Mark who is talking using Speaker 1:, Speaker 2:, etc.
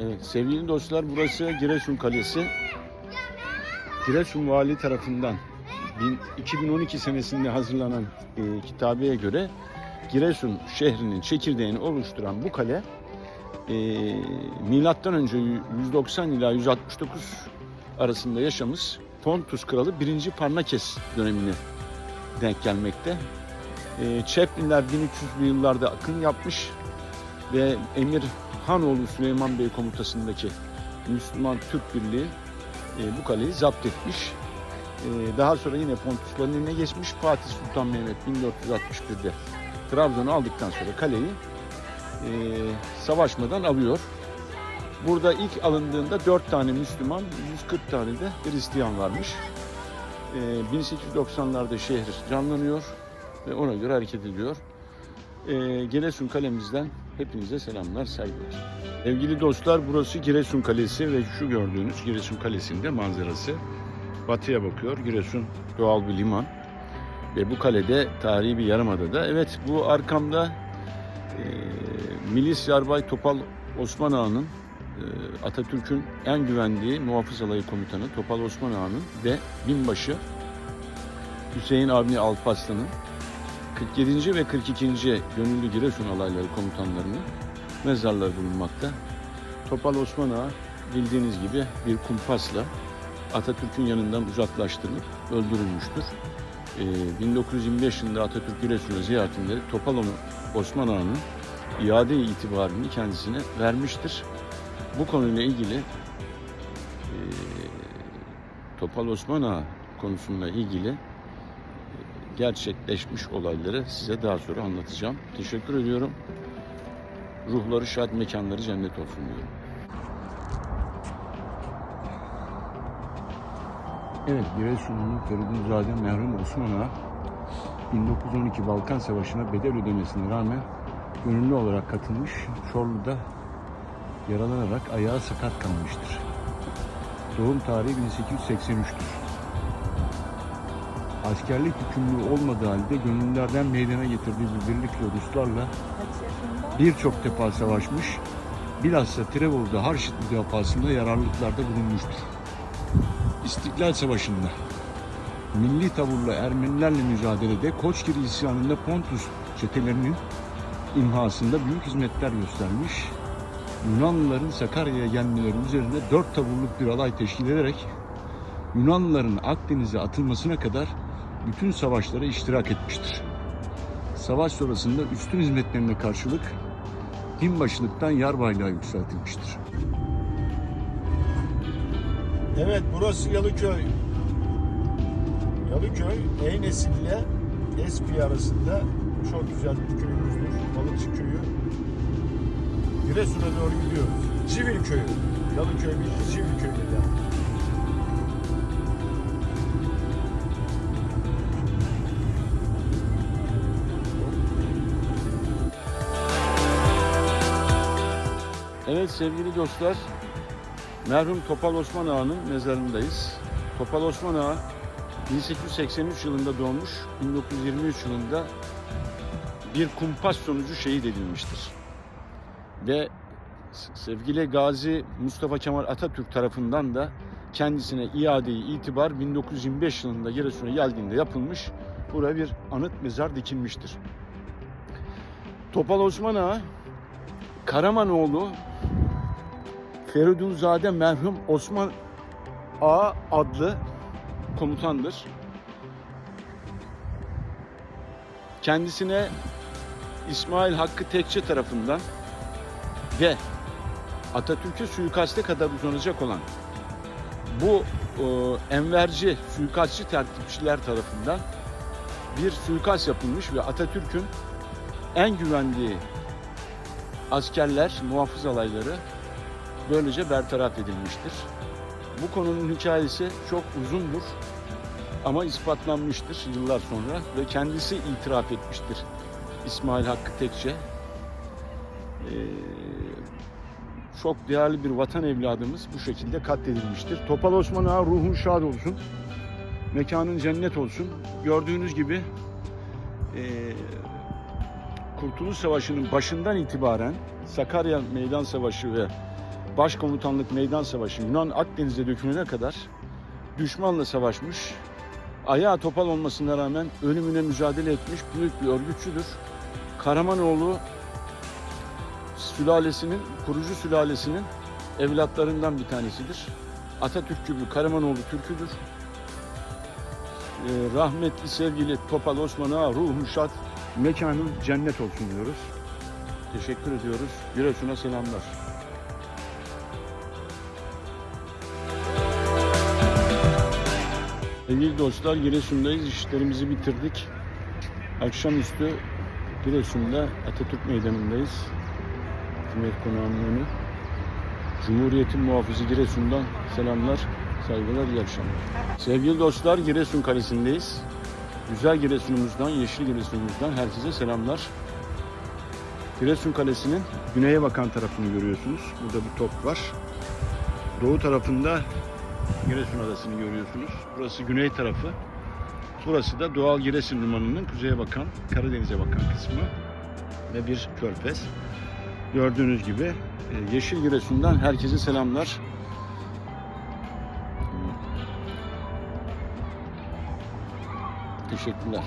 Speaker 1: Evet sevgili dostlar burası Giresun Kalesi. Giresun Vali tarafından bin- 2012 senesinde hazırlanan e, kitabeye göre Giresun şehrinin çekirdeğini oluşturan bu kale e, milattan önce 190 ila 169 arasında yaşamış Pontus kralı 1. Parnakes dönemine denk gelmekte. E, Çepliler 1300'lü yıllarda akın yapmış ve Emir Hanoğlu Süleyman Bey komutasındaki Müslüman Türk Birliği e, bu kaleyi zapt etmiş. E, daha sonra yine Pontusların eline geçmiş. Fatih Sultan Mehmet 1461'de Trabzon'u aldıktan sonra kaleyi e, savaşmadan alıyor. Burada ilk alındığında 4 tane Müslüman, 140 tane de Hristiyan varmış. E, 1890'larda şehir canlanıyor ve ona göre hareket ediyor. E, Giresun kalemizden hepinize selamlar, saygılar. Sevgili dostlar burası Giresun Kalesi ve şu gördüğünüz Giresun Kalesi'nde manzarası. Batıya bakıyor. Giresun doğal bir liman. Ve bu kalede tarihi bir yarımadada. Evet bu arkamda e, Milis Yarbay Topal Osman Ağa'nın Atatürk'ün en güvendiği muhafız alayı komutanı Topal Osman Ağa'nın ve binbaşı Hüseyin Avni Alparslan'ın 47. ve 42. Gönüllü Giresun alayları komutanlarının mezarları bulunmakta. Topal Osman Ağa bildiğiniz gibi bir kumpasla Atatürk'ün yanından uzaklaştırılıp öldürülmüştür. Ee, 1925 yılında Atatürk Giresun'a ziyaretinde Topal Osman Ağa'nın iade itibarını kendisine vermiştir. Bu konuyla ilgili e, Topal Osman Ağa konusuyla ilgili gerçekleşmiş olayları size daha sonra anlatacağım. Teşekkür ediyorum. Ruhları şad, mekanları cennet olsun diyorum. Evet, Giresun'un Feridunzade merhum Osman Ağa 1912 Balkan Savaşı'na bedel ödemesine rağmen gönüllü olarak katılmış. Çorlu'da yaralanarak ayağı sakat kalmıştır. Doğum tarihi 1883'tür. Askerlik yükümlülüğü olmadığı halde gönüllülerden meydana getirdiği bir birlikle Ruslarla birçok defa savaşmış, bilhassa Trevor'da Harşit müdafasında yararlılıklarda bulunmuştur. İstiklal Savaşı'nda milli tavırla Ermenilerle mücadelede Koçgiri isyanında Pontus çetelerinin imhasında büyük hizmetler göstermiş. Yunanlıların Sakarya'ya gelmeleri üzerine dört tavırlık bir alay teşkil ederek Yunanlıların Akdeniz'e atılmasına kadar bütün savaşlara iştirak etmiştir. Savaş sonrasında üstün hizmetlerine karşılık binbaşılıktan yarbaylığa yükseltilmiştir.
Speaker 2: Evet burası Yalıköy. Yalıköy Eynesil ile Espi arasında çok güzel bir köyümüzdür. Balıkçı köyü. Giresun'a doğru gidiyoruz. Civil köyü. Yalıköy bildiğiniz Civil köyü de.
Speaker 1: Evet sevgili dostlar, merhum Topal Osman Ağa'nın mezarındayız. Topal Osman Ağa 1883 yılında doğmuş, 1923 yılında bir kumpas sonucu şehit edilmiştir. Ve sevgili Gazi Mustafa Kemal Atatürk tarafından da kendisine iade-i itibar 1925 yılında Giresun'a geldiğinde yapılmış. Buraya bir anıt mezar dikilmiştir. Topal Osman Ağa Karamanoğlu Feridunzade merhum Osman A adlı komutandır. Kendisine İsmail Hakkı Tekçe tarafından ve Atatürk'e suikaste kadar uzanacak olan bu e, enverci suikastçı tertipçiler tarafından bir suikast yapılmış ve Atatürk'ün en güvendiği askerler, muhafız alayları böylece bertaraf edilmiştir. Bu konunun hikayesi çok uzundur ama ispatlanmıştır yıllar sonra ve kendisi itiraf etmiştir İsmail Hakkı Tekçe. Ee, çok değerli bir vatan evladımız bu şekilde katledilmiştir. Topal Osman Ağa ruhun şad olsun, mekanın cennet olsun. Gördüğünüz gibi ee, Kurtuluş Savaşı'nın başından itibaren Sakarya Meydan Savaşı ve Başkomutanlık Meydan Savaşı Yunan Akdeniz'e dökülene kadar düşmanla savaşmış. Ayağı topal olmasına rağmen ölümüne mücadele etmiş büyük bir örgütçüdür. Karamanoğlu sülalesinin, kurucu sülalesinin evlatlarından bir tanesidir. Atatürkçü bir Karamanoğlu Türküdür. Ee, rahmetli sevgili Topal Osman'a ruhu şad, mekanı cennet olsun diyoruz. Teşekkür ediyoruz. Giresun'a selamlar. Sevgili dostlar Giresun'dayız. İşlerimizi bitirdik. Akşamüstü Giresun'da Atatürk Meydanı'ndayız. Cumhuriyet Konağı'nın. Cumhuriyet'in muhafızı Giresun'dan selamlar, saygılar, iyi akşamlar. Sevgili dostlar Giresun Kalesi'ndeyiz. Güzel Giresun'umuzdan, yeşil Giresun'umuzdan herkese selamlar. Giresun Kalesi'nin güneye bakan tarafını görüyorsunuz. Burada bir top var. Doğu tarafında Giresun Adası'nı görüyorsunuz. Burası güney tarafı. Burası da doğal Giresun Limanı'nın kuzeye bakan, Karadeniz'e bakan kısmı ve bir körfez. Gördüğünüz gibi e, Yeşil Giresun'dan herkese selamlar. Teşekkürler.